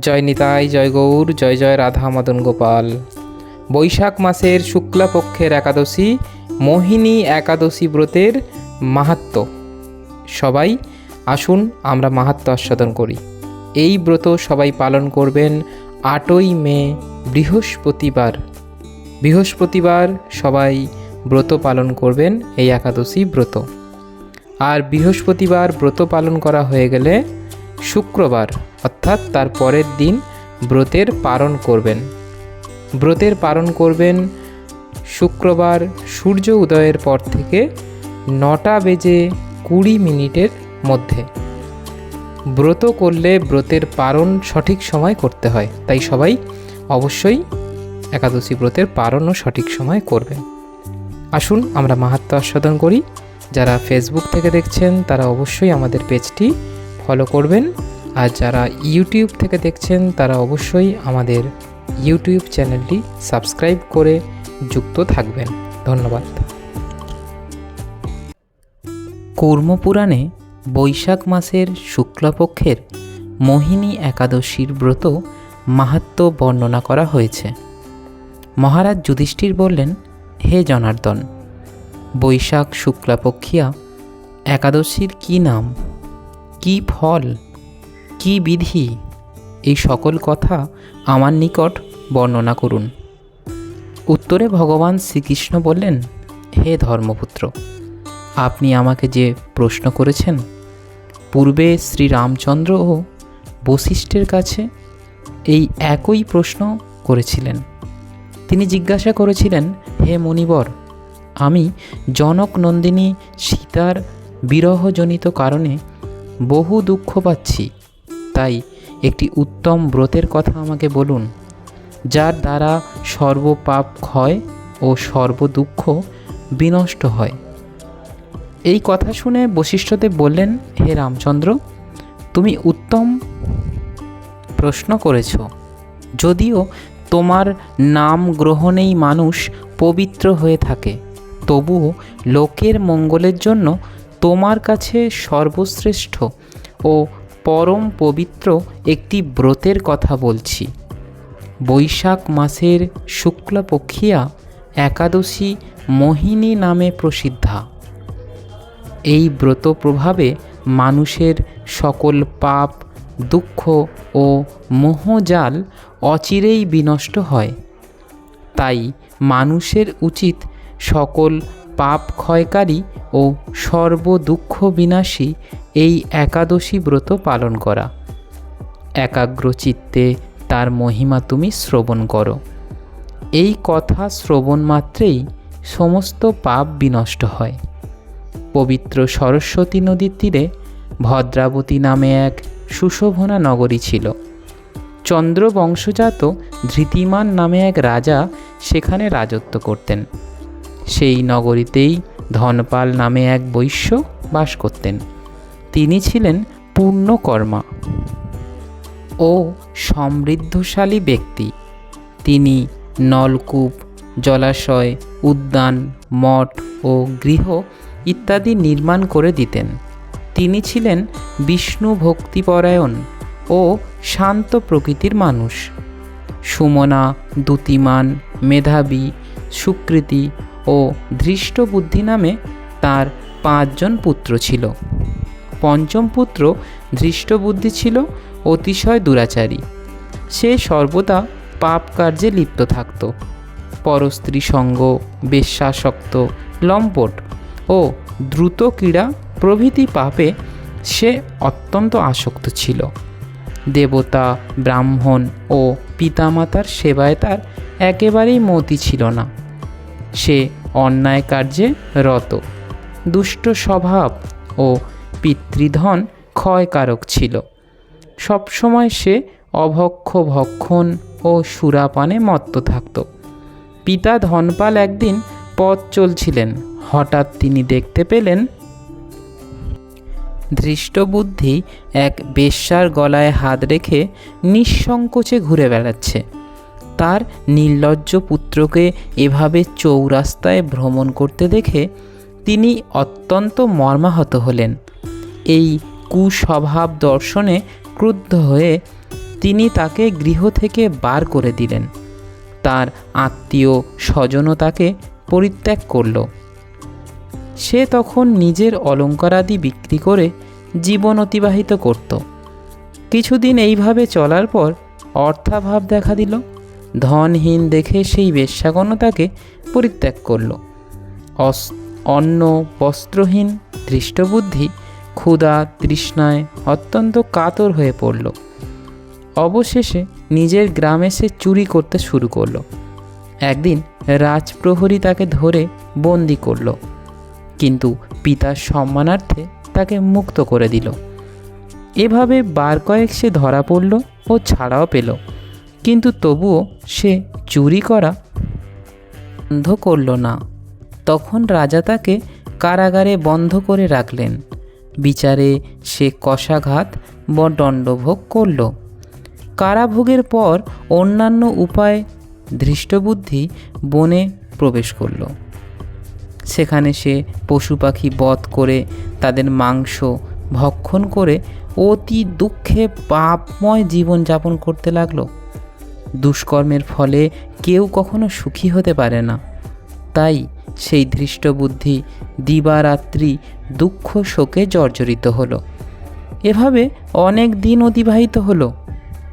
জয় নিতাই, জয় গৌর, জয় জয় রাধা মদন গোপাল। বৈশাখ মাসের শুক্লাপক্ষের একাদশী, মোহিনী একাদশী ব্রতের মাহাত্ম্য সবাই আসুন, আমরা মাহাত্ম্য আস্বাদন করি। এই ব্রত সবাই পালন করবেন আটই মে, বৃহস্পতিবার। বৃহস্পতিবার সবাই ব্রত পালন করবেন, এই একাদশী ব্রত। আর বৃহস্পতিবার ব্রত পালন করা হয়ে গেলে শুক্রবার, অর্থাৎ তার পরের দিন ব্রতের পালন করবেন। ব্রতের পালন করবেন শুক্রবার সূর্য উদয়ের পর থেকে নটা বেজে কুড়ি মিনিটের মধ্যে। ব্রত করলে ব্রতের পালন সঠিক সময় করতে হয়, তাই সবাই অবশ্যই একাদশী ব্রতের পালনও সঠিক সময় করবেন আসুন আমরা মাহাত্ম আস্বাদন করি। যারা ফেসবুক থেকে দেখছেন, তারা অবশ্যই আমাদের পেজটি ফলো করবেন। আর যারা ইউটিউব থেকে দেখছেন, তারা অবশ্যই আমাদের ইউটিউব চ্যানেলটি সাবস্ক্রাইব করে যুক্ত থাকবেন। ধন্যবাদ। কর্মপুরাণে বৈশাখ মাসের শুক্লপক্ষের মোহিনী একাদশীর ব্রত মাহাত্ম বর্ণনা করা হয়েছে। মহারাজ যুধিষ্ঠির বললেন, হে জনার্দন, বৈশাখ শুক্লাপক্ষিয়া, একাদশীর কি নাম? কি ফল, কি বিধি, এই সকল কথা আমার নিকট বর্ণনা করুন। উত্তরে ভগবান শ্রীকৃষ্ণ বললেন, হে ধর্মপুত্র, আপনি আমাকে যে প্রশ্ন করেছেন, পূর্বে শ্রীরামচন্দ্র ও বশিষ্ঠের কাছে এই একই প্রশ্ন করেছিলেন। তিনি জিজ্ঞাসা করেছিলেন, হে মুনিবর, আমি জনক নন্দিনী সীতার বিরহজনিত কারণে বহু দুঃখ পাচ্ছি। তাই একটি উত্তম ব্রতের কথা আমাকে বলুন, যার দ্বারা সর্বপাপ ক্ষয় ও সর্বদুঃখ বিনষ্ট হয়। এই কথা শুনে বশিষ্ঠদেব বললেন, হে রামচন্দ্র, তুমি উত্তম প্রশ্ন করেছ। যদিও তোমার নাম গ্রহণেই মানুষ পবিত্র হয়ে থাকে, তবুও লোকের মঙ্গলের জন্য তোমার কাছে সর্বশ্রেষ্ঠ ও পরম পবিত্র একটি ব্রতের কথা বলছি। বৈশাখ মাসের শুক্লপক্ষিয়া একাদশী মোহিনী নামে প্রসিদ্ধা। এই ব্রত প্রভাবে মানুষের সকল পাপ, দুঃখ ও মোহজাল অচিরেই বিনষ্ট হয়। তাই মানুষের উচিত সকল পাপ ক্ষয়কারী ও সর্বদুঃখ বিনাশী এই একাদশী ব্রত পালন করা। একাগ্র চিত্তে তার মহিমা তুমি শ্রবণ করো। এই কথা শ্রবণ মাত্রেই সমস্ত পাপ বিনষ্ট হয়। পবিত্র সরস্বতী নদীর তীরে ভদ্রাবতী নামে এক সুশোভনা নগরী ছিল। চন্দ্র বংশজাত ধৃতিমান নামে এক রাজা সেখানে রাজত্ব করতেন। সেই নগরীতেই ধনপাল নামে এক বৈশ্য বাস করতেন। তিনি ছিলেন পূর্ণকর্মা ও সমৃদ্ধশালী ব্যক্তি। তিনি নলকূপ, জলাশয়, উদ্যান, মঠ ও গৃহ ইত্যাদি নির্মাণ করে দিতেন। তিনি ছিলেন বিষ্ণু ভক্তিপরায়ণ ও শান্ত প্রকৃতির মানুষ। সুমনা দ্যুতিমান মেধাবী, সুকৃতি ও ধৃষ্টবুদ্ধি নামে তার পাঁচজন পুত্র ছিল। পঞ্চম পুত্র ধৃষ্টবুদ্ধি ছিল, অতিশয় দুরাচারী। সে সর্বদা পাপ কার্যে লিপ্ত থাকত। পরস্ত্রী সঙ্গ, বেশ্যাসক্ত, লম্পট ও দ্রুত ক্রীড়া প্রভৃতি পাপে সে অত্যন্ত আসক্ত ছিল। দেবতা, ব্রাহ্মণ ও পিতামাতার সেবায় তার একেবারেই মতি ছিল না। সে অন্যায় কার্যে রত। দুষ্ট স্বভাব ও পিতৃধন ক্ষয়কারক ছিল। সবসময় সে অভক্ষ ভক্ষণ ও সুরাপানে মত্ত থাকত। পিতা ধনপাল একদিন পথ চলছিলেন। হঠাৎ তিনি দেখতে পেলেন, ধৃষ্টবুদ্ধি এক বেশ্যার গলায় হাত রেখে নিঃসংকোচে ঘুরে বেড়াচ্ছে। তার নির্লজ্জ পুত্রকে এভাবে চৌরাস্তায় ভ্রমণ করতে দেখে তিনি অত্যন্ত মর্মাহত হলেন। এই কুস্বভাব দর্শনে ক্রুদ্ধ হয়ে তিনি তাকে গৃহ থেকে বার করে দিলেন। তার আত্মীয় স্বজনও তাকে পরিত্যাগ করল। সে তখন নিজের অলঙ্কারাদি বিক্রি করে জীবন অতিবাহিত করত। কিছুদিন এইভাবে চলার পর অর্থাভাব দেখা দিল। ধনহীন দেখে সেই বেশ্যাগণও তাকে পরিত্যাগ করল। অস- অন্ন বস্ত্রহীন দৃষ্টবুদ্ধি ক্ষুধা তৃষ্ণায় অত্যন্ত কাতর হয়ে পড়ল। অবশেষে নিজের গ্রামে সে চুরি করতে শুরু করল। একদিন রাজপ্রহরী তাকে ধরে বন্দি করল, কিন্তু পিতার সম্মানার্থে তাকে মুক্ত করে দিল। এভাবে বার কয়েক সে ধরা পড়ল ও ছাড়াও পেল। কিন্তু তবুও সে চুরি করা বন্ধ করল না। তখন রাজা তাকে কারাগারে বন্ধ করে রাখলেন। বিচারে সে কষাঘাত বা দণ্ডভোগ করল। কারাভোগের পর অন্যান্য উপায় ধৃষ্টবুদ্ধি বনে প্রবেশ করল। সেখানে সে পশু পাখি বধ করে তাদের মাংস ভক্ষণ করে অতি দুঃখে পাপময় জীবনযাপন করতে লাগল। দুষ্কর্মের ফলে কেউ কখনো সুখী হতে পারে না। তাই সেই ধৃষ্টবুদ্ধি দিবারাত্রি দুঃখ শোকে জর্জরিত হলো। এভাবে অনেক দিন অতিবাহিত হলো।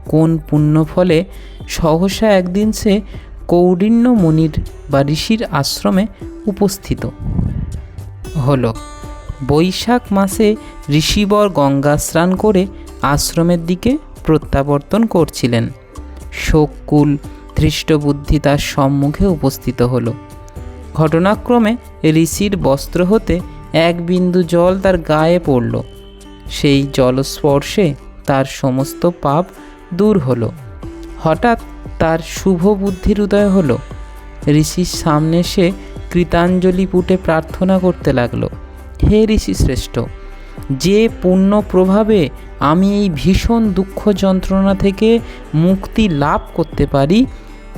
কোন পুণ্য ফলে সহসা একদিন সে কৌডিন্য মুনির বা ঋষির আশ্রমে উপস্থিত হলো। বৈশাখ মাসে ঋষিবর গঙ্গা স্নান করে আশ্রমের দিকে প্রত্যাবর্তন করছিলেন। শোককুল ধৃষ্টবুদ্ধি তার সম্মুখে উপস্থিত হল। ঘটনাক্রমে ঋষির বস্ত্র হতে এক বিন্দু জল তার গায়ে পড়ল। সেই জলস্পর্শে তার সমস্ত পাপ দূর হলো। হঠাৎ তার শুভ বুদ্ধির উদয় হলো। ঋষির সামনে সে কৃতাঞ্জলি পুটে প্রার্থনা করতে লাগল, হে ঋষি শ্রেষ্ঠ যে পুণ্য প্রভাবে আমি এই ভীষণ দুঃখ যন্ত্রণা থেকে মুক্তি লাভ করতে পারি,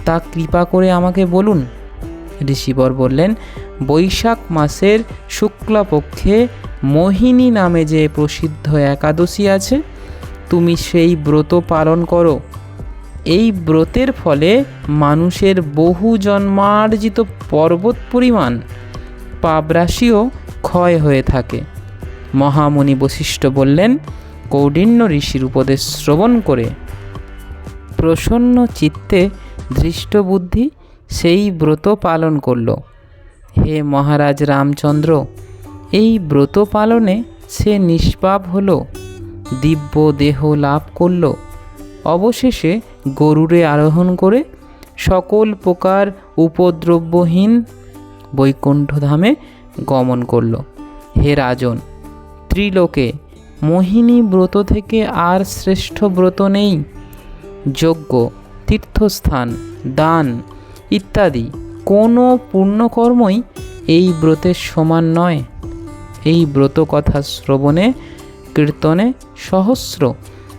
তা কৃপা করে আমাকে বলুন। ঋষিবর বললেন, বৈশাখ মাসের শুক্লাপক্ষে মোহিনী নামে যে প্রসিদ্ধ একাদশী আছে, তুমি সেই ব্রত পালন করো। এই ব্রতের ফলে মানুষের বহু জন্মার্জিত পর্বত পরিমাণ পাবরাশিও ক্ষয় হয়ে থাকে। মহামুনি বশিষ্ঠ বললেন, কৌডিন্য ঋষির উপদেশ শ্রবণ করে প্রসন্ন চিত্তে দৃষ্টবুদ্ধি সেই ব্রত পালন করল। হে মহারাজ রামচন্দ্র, এই ব্রত পালনে সে নিষ্পাপ হল, দিব্য দেহ লাভ করল। অবশেষে গরুরে আরোহণ করে সকল প্রকার উপদ্রব্যহীন বৈকুণ্ঠধামে গমন করল। হে রাজন ত্রিলোকে, মোহিনী ব্রত থেকে আর শ্রেষ্ঠ ব্রত নেই। যজ্ঞ, তীর্থস্থান, দান ইত্যাদি, কোনো পুণ্যকর্মই এই ব্রতের সমান নয়। এই ব্রত কথা শ্রবণে, কীর্তনে সহস্র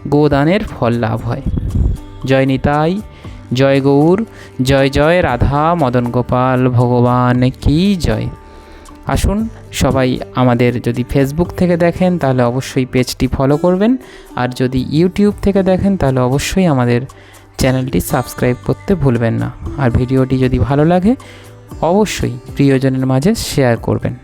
গোদানের ফল লাভ হয়। জয় নিতাই, জয় গৌর, জয় জয় রাধা মদন গোপাল ভগবান কি জয়। আসুন সবাই আমাদের যদি ফেসবুক থেকে দেখেন, তাহলে অবশ্যই পেজটি ফলো করবেন। আর যদি ইউটিউব থেকে দেখেন, তাহলে অবশ্যই আমাদের চ্যানেলটি সাবস্ক্রাইব করতে ভুলবেন না। আর ভিডিওটি যদি ভালো লাগে, অবশ্যই প্রিয়জনের মাঝে শেয়ার করবেন।